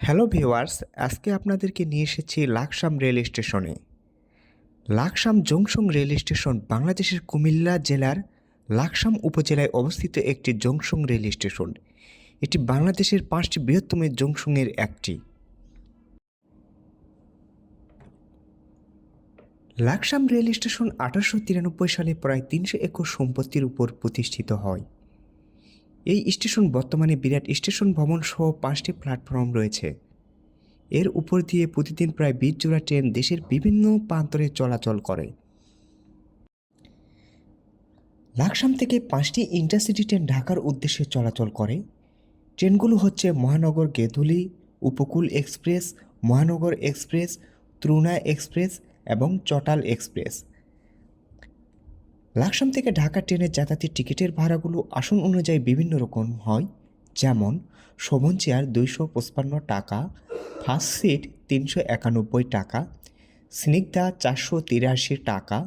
Hello viewers আজকে আপনাদেরকে নিয়ে এসেছি লাকসাম রেল স্টেশনে। লাকসাম জংশন রেল স্টেশন বাংলাদেশের কুমিল্লা জেলার লাকসাম উপজেলায় অবস্থিত একটি জংশন রেল স্টেশন। এটি বাংলাদেশের পাঁচটি বৃহত্তম জংশনের একটি। লাকসাম রেল স্টেশন আঠারোশো তিরানব্বই সালে প্রায় তিনশো একর সম্পত্তির উপর প্রতিষ্ঠিত হয়। এই স্টেশন বর্তমানে বিরাট স্টেশন ভবন সহ পাঁচটি প্ল্যাটফর্ম রয়েছে। এর উপর দিয়ে প্রতিদিন প্রায় বিশ জোড়া ট্রেন দেশের বিভিন্ন প্রান্তরে চলাচল করে। লাকসাম থেকে পাঁচটি ইন্টারসিটি ট্রেন ঢাকার উদ্দেশ্যে চলাচল করে। ট্রেনগুলো হচ্ছে মহানগর গেধুলি উপকূল express, Mahanagar express Turna express এবং চটাল এক্সপ্রেস। লাকসাম থেকে ঢাকা ট্রেনের যাতায়াতের টিকিটের ভাড়াগুলো আসন অনুযায়ী বিভিন্ন রকম হয়। যেমন, শোভন চেয়ার দুইশো পঁচপান্ন টাকা, ফার্স্ট সিট তিনশো একানব্বই টাকা, স্নিগ্ধা চারশো তিরাশি টাকা,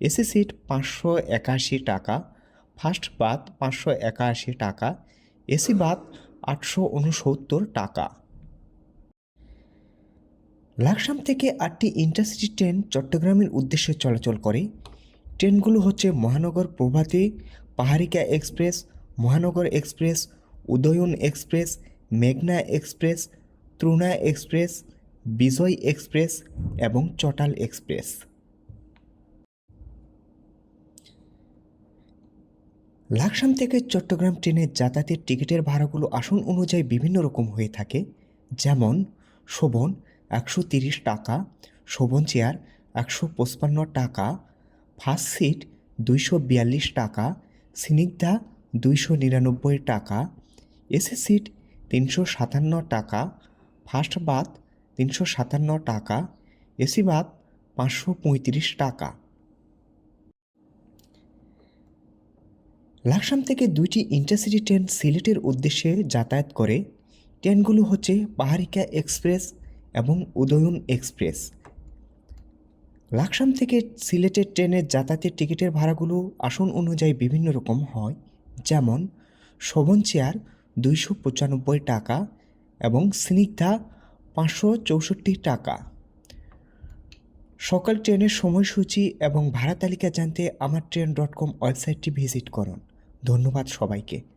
এসি সিট পাঁচশো একাশি টাকা, ফার্স্ট বাথ পাঁচশো একাশি টাকা, এসি বাথ আটশো উনসত্তর টাকা। লাকসাম থেকে আটটি ইন্টারসিটি ট্রেন চট্টগ্রামের উদ্দেশ্যে চলাচল করে। ট্রেনগুলো হচ্ছে Mahanagar Provati, Paharika express, Mahanagar express, Udayan express, মেঘনা express Turna express, Bijoy express এবং চটাল এক্সপ্রেস। লাকসাম থেকে চট্টগ্রাম ট্রেনের যাতায়াতের টিকিটের ভাড়াগুলো আসন অনুযায়ী বিভিন্ন রকম হয়ে থাকে। যেমন, শোভন একশো তিরিশ টাকা, শোভন চেয়ার একশো পঁচপান্ন টাকা ফার্স্ট সিট দুইশো বিয়াল্লিশ টাকা স্নিগ্ধা দুইশো নিরানব্বই টাকা, এসি সিট তিনশো সাতান্ন টাকা ফার্স্ট বাথ তিনশো সাতান্ন টাকা, এসি বাথ পাঁচশো পঁয়ত্রিশ টাকা। লাকসাম থেকে দুইটি ইন্টারসিটি ট্রেন সিলেটের উদ্দেশ্যে যাতায়াত করে। ট্রেনগুলো হচ্ছে পাহাড়িকা এক্সপ্রেস এবং উদয়ন এক্সপ্রেস। লাকসাম থেকে সিলেটের ট্রেনের যাতায়াতের টিকিটের ভাড়াগুলো আসন অনুযায়ী বিভিন্ন রকম হয়, যেমন শোভন চেয়ার দুইশো পঁচানব্বই টাকা এবং স্নিগ্ধা পাঁচশো চৌষট্টি টাকা। সকাল ট্রেনের সময়সূচি এবং ভাড়া তালিকা জানতে আমার ট্রেন ডট কম ওয়েবসাইটটি ভিজিট করুন। ধন্যবাদ সবাইকে।